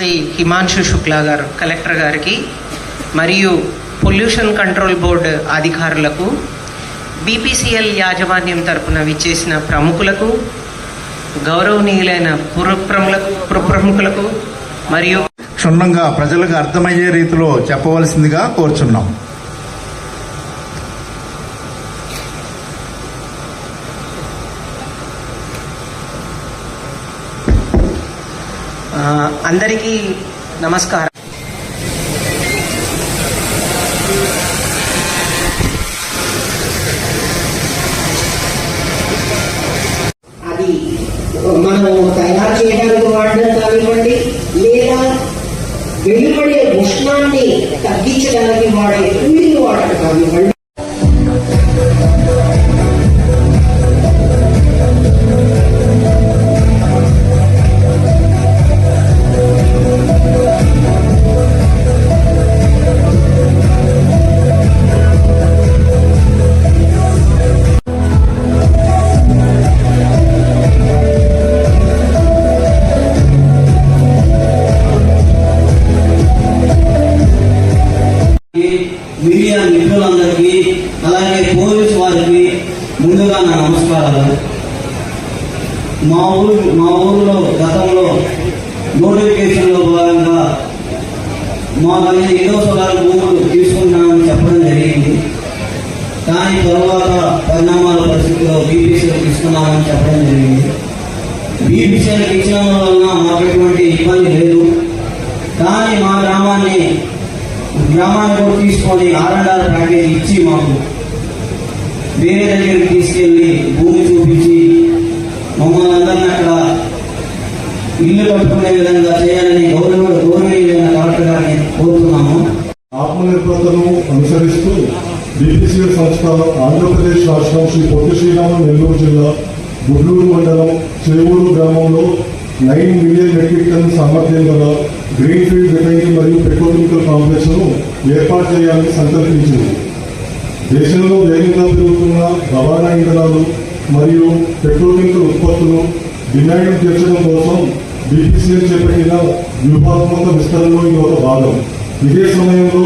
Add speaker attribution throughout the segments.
Speaker 1: శ్రీ హిమాంశు శుక్లా గారు కలెక్టర్ గారికి మరియు పొల్యూషన్ కంట్రోల్ బోర్డు అధికారులకు బీపీసీఎల్ యాజమాన్యం తరపున విచ్చేసిన ప్రముఖులకు గౌరవనీయులైన పురప్రములకు పురప్రముఖులకు మరియు
Speaker 2: క్షుణ్ణంగా ప్రజలకు అర్థమయ్యే రీతిలో చెప్పవలసిందిగా కోరుచున్నాం
Speaker 1: అందరికీ నమస్కారం
Speaker 3: అది మనము తయారు చేయడానికి వాడడం కానివ్వండి లేదా వెలువడే ఉష్ణాన్ని తగ్గించడానికి వాడే వాడటం వాటర్ కానివ్వండి మా ఊరు మా ఊరిలో గతంలో నోటిఫికేషన్లో భాగంగా మా మధ్య ఏదో సోలార్ భూములు తీసుకున్నామని చెప్పడం జరిగింది కానీ తర్వాత పరిణామాల పరిస్థితిలో బీపీసీలకు తీసుకున్నామని చెప్పడం జరిగింది బీపీసీలకు ఇచ్చిన వలన మాకు ఎటువంటి ఇబ్బంది లేదు కానీ మా గ్రామాన్ని గ్రామాన్ని కూడా తీసుకొని ఆర్ఎన్ఆర్ ప్యాకేజ్ ఇచ్చి మాకు వేరే దగ్గరికి తీసుకెళ్ళి భూ తప్పుకునే విధంగా చేయాలని గౌరవ గౌరవీయమైన కలెక్టర్ గారిని కోరుతున్నాము
Speaker 4: ఆత్మనిర్భరతను అనుసరిస్తూ బీపీసీఎల్ సంస్థ ఆంధ్రప్రదేశ్ రాష్ట్రం శ్రీ పొట్టి శ్రీరాములు నెల్లూరు జిల్లా గుడ్లూరు మండలం చేవూరు గ్రామంలో నైన్ మిలియన్ మెట్రిక్ టన్ సామర్థ్యం గల గ్రీన్ గ్రీన్ఫీల్డ్ రిఫైనరీ మరియు పెట్రోకెమికల్ కాంప్లెక్స్ను ఏర్పాటు చేయాలని సంకల్పించింది దేశంలో వేగంగా పెరుగుతున్న రవాణా ఇంధనాలు మరియు పెట్రోకెమికల్ ఉత్పత్తులు డిమాండ్ తీర్చడం కోసం బీసీసీఎల్ చేపట్టిన వ్యూహాత్మక విస్తరణలో ఇది ఒక భాగం ఇదే సమయంలో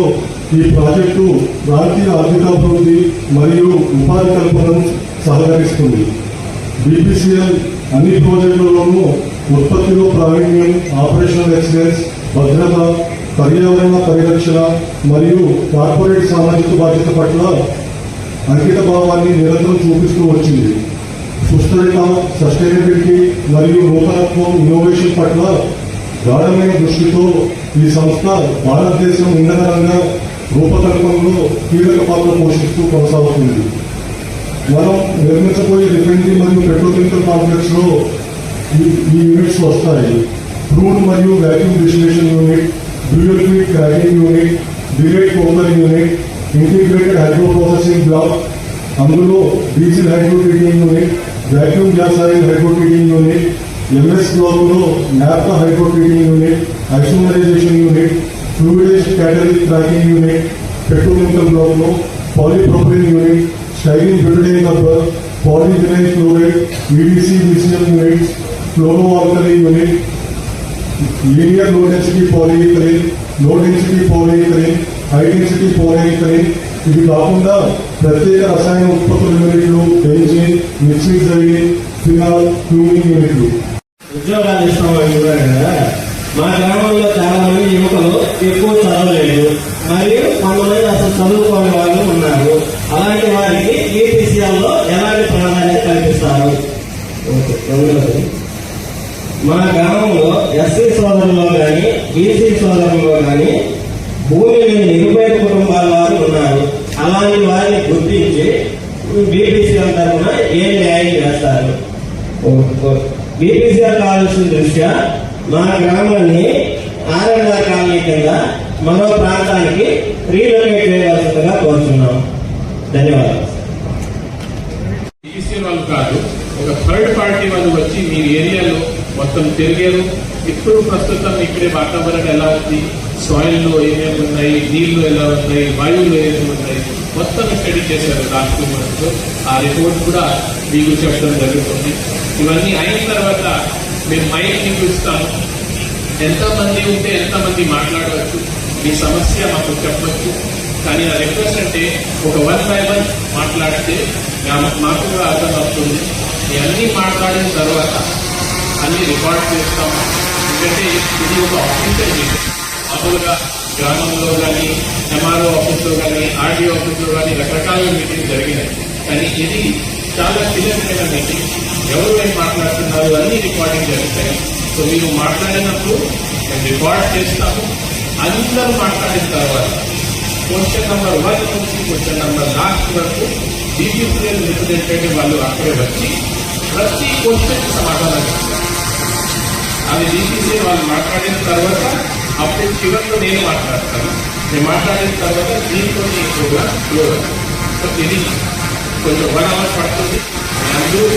Speaker 4: ఈ ప్రాజెక్టు ప్రాంతీయ ఆర్థికాభివృద్ధి మరియు ఉపాధి కల్పనను సహకరిస్తుంది బీపీసీఎల్ అన్ని ప్రాజెక్టులలోనూ ఉత్పత్తిలో ప్రావీణ్యం ఆపరేషనల్ ఎక్సలెన్స్ భద్రత పర్యావరణ పరిరక్షణ మరియు కార్పొరేట్ సామాజిక బాధ్యత పట్ల అంకిత భావాన్ని నిరంతరం చూపిస్తూ వచ్చింది సుస్థిరత సస్టైనబిలిటీ మరియు నూతనత్వం ఇన్నోవేషన్ పట్ల గాఢమైన దృష్టితో ఈ సంస్థ భారతదేశం ఉన్నతరంగా రూపకల్పనలో కీలక పాత్ర పోషిస్తూ కొనసాగుతుంది మనం నిర్మించబోయే రిఫైనరీ మరియు పెట్రోకెమికల్ లో ఈ యూనిట్స్ వస్తాయి రూట్ మరియు vacuum distillation unit dual feed cracking unit derate powder unit integrated hydro processing block అందులో BC hydrotreating unit vacuum వ్యవసాయ హైకోర్టు రీడింగ్ యూనిట్ ఎంఎస్ బ్లాక్లో naphtha hydrotreating unit isomerisation unit fluidised catalytic cracking unit petrochemical బ్లాక్లో polypropylene unit styrene butylene number polyethylene chloride EDC మిషనల్ units chloro alkali unit linear low density polyethylene low density polyethylene high density పోలైపోయి ఇవి కాకుండా ప్రత్యేక రసాయన ఉత్పత్తుల యూనిట్లు పెంచి మిక్సింగ్ జరిగి ఫినాల్ క్యూమింగ్ యూనిట్లు
Speaker 3: ఉద్యోగాలు ఇస్తాం మా గ్రామంలో చాలా మంది యువకులు ఎక్కువ చదవలేదు మరియు కొంతమంది అసలు చదువుకోని వాళ్ళు ఉన్నారు అలాంటి వారికి విషయాల్లో ఎలాంటి ప్రాధాన్యత కల్పిస్తారు మా గ్రామంలో ఎస్సీ సోదరులో కానీ బీసీ సోదరులో కానీ భూమి లేని నిరుపేద కుటుంబాల వారు ఉన్నారు అలాంటి వారిని గుర్తించి బీపీసీఎల్ తరఫున ఏం న్యాయం చేస్తారు బీపీసీఎల్ కావాల్సిన దృష్ట్యా మా గ్రామాన్ని ఆర్ఎన్ఆర్ కాలనీ కింద మరో ప్రాంతానికి రీలొకేట్ చేయవలసిందిగా కోరుతున్నాం ధన్యవాదాలు
Speaker 5: వాళ్ళు కాదు ఒక థర్డ్ పార్టీ వాళ్ళు వచ్చి మీ ఏరియాలో మొత్తం తిరిగారు ఇప్పుడు ప్రస్తుతం ఇక్కడే వాతావరణం ఎలా ఉంది సాయిల్లో ఏమేమి ఉన్నాయి నీళ్ళు ఎలా ఉన్నాయి వాయువులు ఏమేమి ఉన్నాయి మొత్తం స్టడీ చేశారు డాక్యుమెంట్స్ ఆ రిపోర్ట్ కూడా మీకు చెప్పడం జరుగుతుంది ఇవన్నీ అయిన తర్వాత మేము మైక్ని పిలుస్తాము ఎంతమంది ఉంటే ఎంతమంది మాట్లాడవచ్చు మీ సమస్య మాకు చెప్పచ్చు కానీ ఆ రిక్వెస్ట్ అంటే ఒక వన్ బై వన్ మాట్లాడితే మాకు కూడా అర్థం అవుతుంది ఇవన్నీ మాట్లాడిన తర్వాత అన్ని రికార్డ్ చేస్తాము ఎందుకంటే ఇది ఒక ఆఫీసర్ మీటింగ్ మామూలుగా గ్రామంలో కానీ ఎంఆర్ఓ ఆఫీస్లో కానీ ఆర్డీఓ ఆఫీస్లో కానీ రకరకాల మీటింగ్ జరిగినాయి కానీ ఇది చాలా సీరియస్మైన మీటింగ్ ఎవరు ఏం మాట్లాడుతున్నారు అన్ని రికార్డింగ్ జరుగుతాయి సో మీరు మాట్లాడినప్పుడు మేము రికార్డ్ చేస్తాము అందరూ మాట్లాడిన తర్వాత క్వశ్చన్ నెంబర్ వన్ నుంచి క్వశ్చన్ నెంబర్ లాస్ట్ వరకు బీజీపీఎల్ రిప్రజెంటేటివ్ వాళ్ళు అక్కడే వచ్చి ప్రతి క్వశ్చన్ సమాధానం చేస్తారు అది బీజేపీ వాళ్ళు మాట్లాడిన తర్వాత అప్పుడే చివరిలో నేను మాట్లాడతాను నేను మాట్లాడిన తర్వాత దీంతో ఎక్కువగా ఫ్లో సో ఇది కొంచెం వన్ అవర్ పడుతుంది అందరూ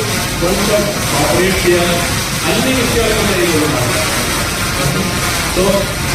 Speaker 5: కొంచెం ఆపరేట్ చేయాలి అన్ని విషయాలు కూడా సో